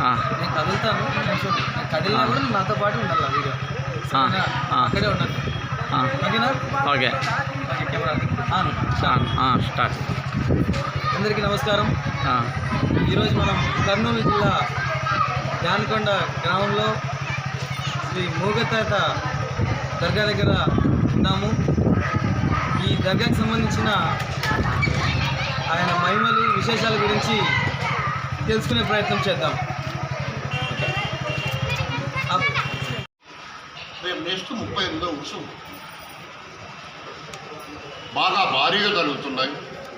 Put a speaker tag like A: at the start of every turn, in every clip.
A: నేను కదులుతాను కదిలినా కూడా నాతో పాటు ఉండాలి వీడియో. అక్కడే ఉన్నాను
B: ఓకే. స్టార్ట్.
A: అందరికీ నమస్కారం. ఈరోజు మనం కర్నూలు జిల్లా జాన్కొండ గ్రామంలో శ్రీ మూగతాత దర్గా దగ్గర ఉన్నాము. ఈ దర్గాకి సంబంధించిన ఆయన మహిమలు విశేషాల గురించి తెలుసుకునే ప్రయత్నం చేద్దాం.
C: రేపు నెక్స్ట్ ముప్పై ఎనిమిదో ఉత్సవం బాగా భారీగా జరుగుతున్నాయి.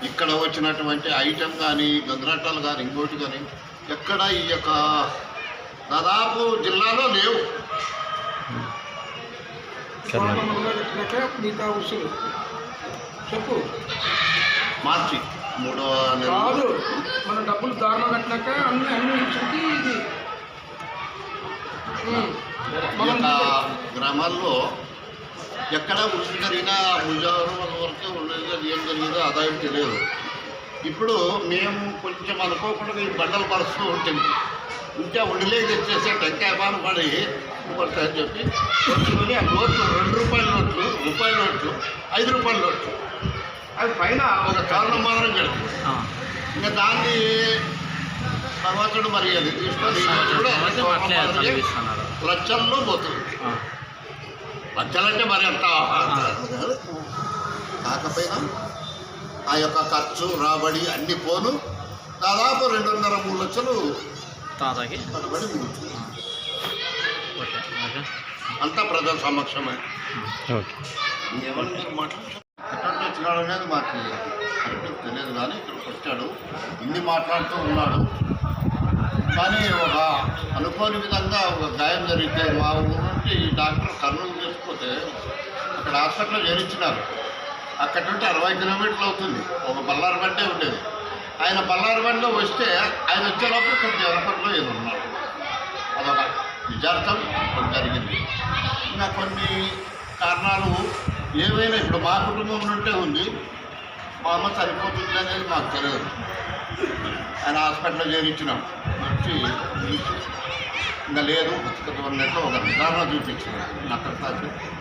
C: ఇక్కడ వచ్చినటువంటి ఐటెం కానీ గంగరట్టాలు కానీ ఇంకోటి కానీ ఎక్కడ ఈ యొక్క దాదాపు జిల్లాలో లేవు.
D: చెప్పు
C: మార్చి మూడవ
D: కాదు మన డబ్బులు దారుణ అన్ని అన్ని ఇది. మనం
C: గ్రామాల్లో ఎక్కడ ఉరుసు జరిగినా ముజావరం వరకే ఉండేది అది ఏం జరిగిందో ఆదాయం తెలియదు. ఇప్పుడు మేము కొంచెం అనుకోకుండా ఈ బండలు పరుస్తూ ఉంటుంది ఇంకా ఉండిలేకి తెచ్చేసే టెంకాయ బాను పడి పడతాయని చెప్పి. వచ్చుకొని ఆ నోట్లు రెండు రూపాయల నోట్లు రూపాయల నోట్లు ఐదు రూపాయల నోట్లు. అవి పైన ఒక కారణం మాత్రం కడుతుంది
B: ఆ,
C: ఇంకా దాన్ని భగవంతుడు మరి అది తీసుకొని లక్షల్లో పోతుంది.
B: ఆ,
C: లక్షలంటే మరి అంత కాకపోయినా ఆ యొక్క ఖర్చు రాబడి అన్ని పోను. దాదాపు రెండున్నర మూడు లక్షలు
B: తాతకి. ఓకే
C: అంతా ప్రజల సమక్షమే. మాట్లాడుతున్నారు వచ్చినాడు అనేది మాకు కరెక్ట్ తెలియదు కానీ ఇక్కడికి వచ్చాడు. ఇన్ని మాట్లాడుతూ ఉన్నాడు. కానీ ఒక అనుకోని విధంగా ఒక గాయం జరిగితే మా ఊరు ఈ డాక్టర్ కర్నూలు తీసుకుపోతే అక్కడ హాస్పిటల్లో చేరించినారు అక్కడ నుండి అరవై కిలోమీటర్లు అవుతుంది. ఒక బల్లారు బండే ఉండేది. ఆయన బల్లారు బండిలో వస్తే ఆయన వచ్చేటప్పుడు కొంచెం ఎరపట్లో ఏదో ఉన్నారు. అదొక నిజార్థం. జరిగింది. ఇంకా కొన్ని కారణాలు ఏమైనా ఇప్పుడు మా కుటుంబం నుంటే ఉంది. మా అమ్మ చనిపోతుంది అనేది మాకు తెలియదు. ఆయన హాస్పిటల్లో చేరించినాం. వచ్చి ఇంకా లేదు బతుకదు ఒక నిర్ధారణ చూపించింది. నాకు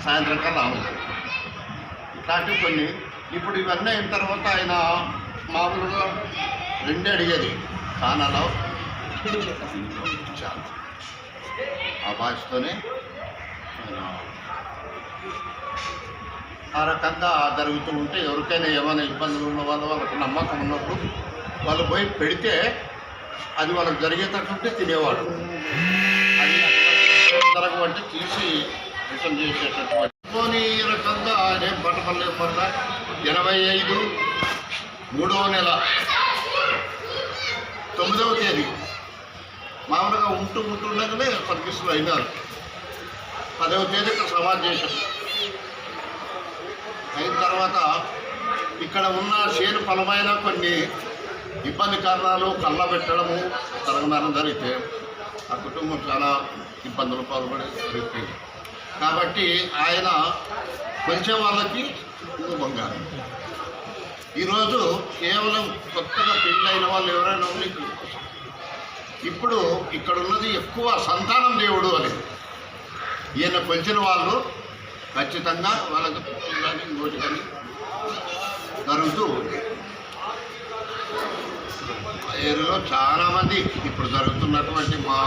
C: సాయంత్రం కల్లా అవ్వదు ఇట్లాంటివి కొన్ని ఇప్పుడు ఇవన్నీ అయిన తర్వాత ఆయన మామూలుగా రెండే అడిగేది. కానాలో. చాలా ఆ భాషతోనే ఆయన ఆ రకంగా జరుగుతూ ఉంటే ఎవరికైనా ఏమైనా ఇబ్బందులు ఉన్న వాళ్ళు వాళ్ళకు నమ్మకం ఉన్నప్పుడు వాళ్ళు పోయి పెడితే అది వాళ్ళకి జరిగేటట్టుంటే తినేవాడు. అది జరగవంటే తీసి విషయం చేసేటటువంటి. పోనీ ఈ రకంగా ఆయన ఏం బట్టపల్లె పడ్డ ఎనభై ఐదు మూడవ నెల తొమ్మిదవ తేదీ మామూలుగా ఉంటూ ఉంటుండగానే పరిస్థితులు అయినారు. పదవ తేదీ ఇక్కడ సమాధి చేశారు. అయిన తర్వాత ఇక్కడ ఉన్న చేను ఫలమైన కొన్ని ఇబ్బంది కారణాలు కళ్ళ పెట్టడము తరగమేరం జరిగితే ఆ కుటుంబం చాలా ఇబ్బందులు పాల్పడి జరిగిపోయింది కాబట్టి ఆయన కొంచెం వాళ్ళకి బంగారం. ఈరోజు కేవలం కొత్తగా పెళ్ళైన వాళ్ళు ఎవరైనా ఉండి ఇప్పుడు ఇక్కడ ఉన్నది ఎక్కువ సంతానం దేవుడు అని ఈయన పెంచిన వాళ్ళు ఖచ్చితంగా వాళ్ళకి కానీ ఇంకోటి కానీ జరుగుతూ ఉంది. ఏరియాలో చాలామంది ఇప్పుడు జరుగుతున్నటువంటి మా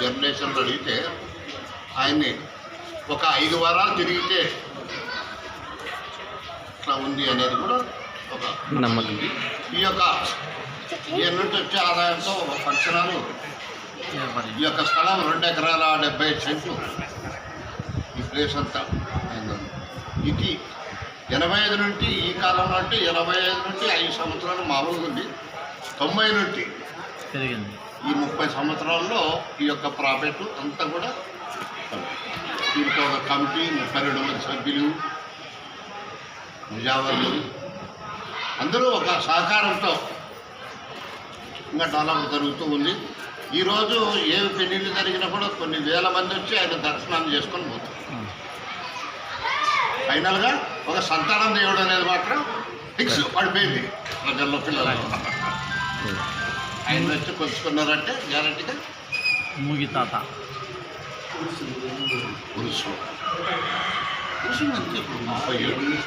C: జనరేషన్లు అడిగితే ఆయన్ని ఒక ఐదు వారాలు తిరిగితే ఇట్లా ఉంది అనేది కూడా ఒక
B: నమ్మకం.
C: ఈ యొక్క ఈయన నుంచి వచ్చే ఆదాయంతో ఒక ఫంక్షనాలు ఈ యొక్క స్థలం రెండు ఎకరాల డెబ్బై సెంట్లు ఈ ప్లేస్ అంతా అయిందండి. ఇది ఎనభై ఐదు నుండి ఈ కాలంలో అంటే ఎనభై ఐదు నుండి ఐదు సంవత్సరాలు మామూలుగా ఉంది. తొంభై నుండి ఈ ముప్పై సంవత్సరాల్లో ఈ యొక్క ప్రాఫిట్ అంతా కూడా దీంట్లో ఒక కమిటీ ముప్పై రెండు మంది సభ్యులు ముజావర్లు అందరూ ఒక సహకారంతో ఇంకా డెవలప్ జరుగుతూ ఉంది. ఈరోజు ఏ పెళ్ళిళ్ళు జరిగినా కూడా కొన్ని వేల మంది వచ్చి ఆయన దర్శనాన్ని చేసుకొని పోతారు. ఫైనల్గా ఒక సంతానం దేవుడు అనేది మాత్రం ఫిక్స్ పడిపోయింది ప్రజల్లో పిల్లలు ఆయన వచ్చి కొలుచుకున్నారంటే గ్యారంటీగా
B: మూగి తాత.
C: పురుషుడు పురుషుడు అంటే ఇప్పుడు ముప్పై ఏళ్ళు